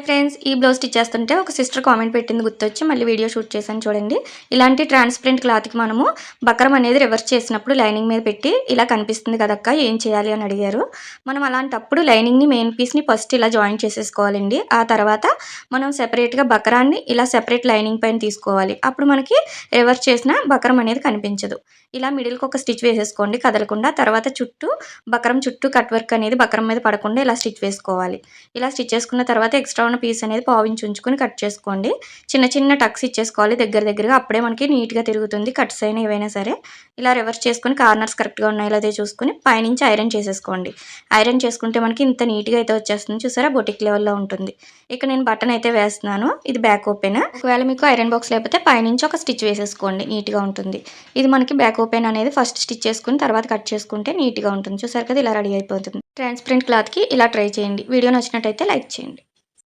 Hi friends ఈ blouse stitch చేస్తుంటే ఒక సిస్టర్ కామెంట్ పెట్టింది గుర్తొచ్చి మళ్ళీ వీడియో షూట్ చేశాను చూడండి. ఇలాంటి ట్రాన్స్పరెంట్ క్లాత్కి మనము బకరం అనేది రివర్స్ చేసినప్పుడు లైనింగ్ మీద పెట్టి ఇలా కనిపిస్తుంది కదక్క ఏం చేయాలి అని అడిగారు. మనం అలాంటప్పుడు లైనింగ్ని మెయిన్ పీస్ని ఫస్ట్ ఇలా జాయిన్ చేసేసుకోవాలండి. ఆ తర్వాత మనం సెపరేట్గా బకరాన్ని ఇలా సెపరేట్ లైనింగ్ పైన తీసుకోవాలి. అప్పుడు మనకి రివర్స్ చేసిన బకరం అనేది కనిపించదు. ఇలా మిడిల్కి ఒక స్టిచ్ వేసేసుకోండి కదలకుండా తర్వాత చుట్టూ బకరం చుట్టూ కట్ వర్క్ అనేది బకరం మీద పడకుండా ఇలా స్టిచ్ వేసుకోవాలి. ఇలా స్టిచ్ చేసుకున్న తర్వాత ఎక్స్ట్రా ఉన్న పీస్ అనేది పావించి ఉంచుకొని కట్ చేసుకోండి. చిన్న చిన్న టక్స్ ఇచ్చేసుకోవాలి. దగ్గర దగ్గరగా అప్పుడే మనకి నీట్గా తిరుగుతుంది. కట్స్ అయినా ఏవైనా సరే. ఇలా రివర్స్ చేసుకొని కార్నర్స్ కరెక్ట్గా ఉన్నాయి అదే చూసుకొని పైనుంచి ఐరన్ చేసేసుకోండి. ఐరన్ చేసుకుంటే మనకి ఇంత నీట్గా అయితే వచ్చేస్తుంది. చూసారా? బొటిక్ లెవెల్లో ఉంటుంది. ఇక నేను బటన్ అయితే వేస్తున్నాను. ఇది బ్యాక్ ఓపెన్ ఒకవేళ మీకు ఐరన్ బాక్స్ లేకపోతే పైనుంచి ఒక స్టిచ్ వేసేసుకోండి. నీట్గా ఉంటుంది. ఇది మనకి బ్యాక్ ఓపెన్ అనేది ఫస్ట్ స్టిచ్ చేసుకుని తర్వాత కట్ చేసుకుంటే నీట్గా ఉంటుంది. చూసారు కదా? ఇలా రెడీ అయిపోతుంది. ట్రాన్స్పరెంట్ క్లాత్కి ఇలా ట్రై చేయండి. వీడియో నచ్చినట్టయితే లైక్ చేయండి.